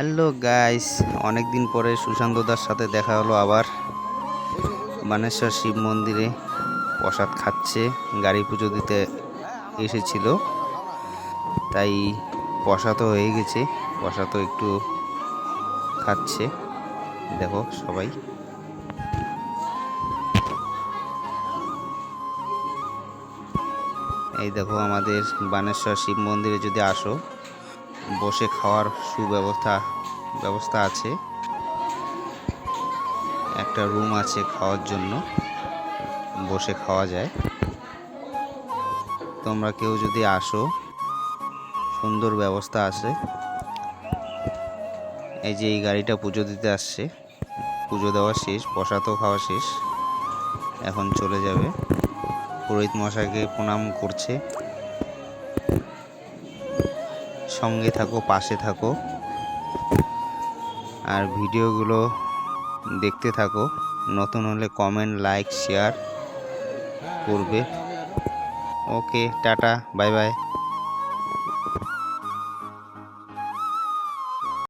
Hello guys অনেক দিন পরে সুশান্তদার সাথে দেখা হলো আবার। বানেশ্বর শিব মন্দিরে প্রসাদ খাচ্ছে, গাড়ি পুজো দিতে এসেছিল। তাই প্রসাদও হয়ে গেছে, প্রসাদও একটু খাচ্ছে। দেখো সবাই। এই দেখো আমাদের বানেশ্বর শিব মন্দিরে যদি আসো বসে খাওয়ার সুব্যবস্থা, ব্যবস্থা আছে। একটা রুম আছে খাওয়ার জন্য, বসে খাওয়া যায়। তোমরা কেউ যদি আসো, সুন্দর ব্যবস্থা আছে। এই যে এই গাড়িটা পুজো দিতে আসছে, পুজো দেওয়া শেষ, প্রসাদও খাওয়া শেষ। এখন চলে যাবে। পুরোহিত মশাইকে প্রণাম করছে। সঙ্গে থাকো, পাশে থাকো। আর ভিডিওগুলো দেখতে থাকো। নতুন হলে কমেন্ট লাইক শেয়ার করবে। ওকে টাটা বাই বাই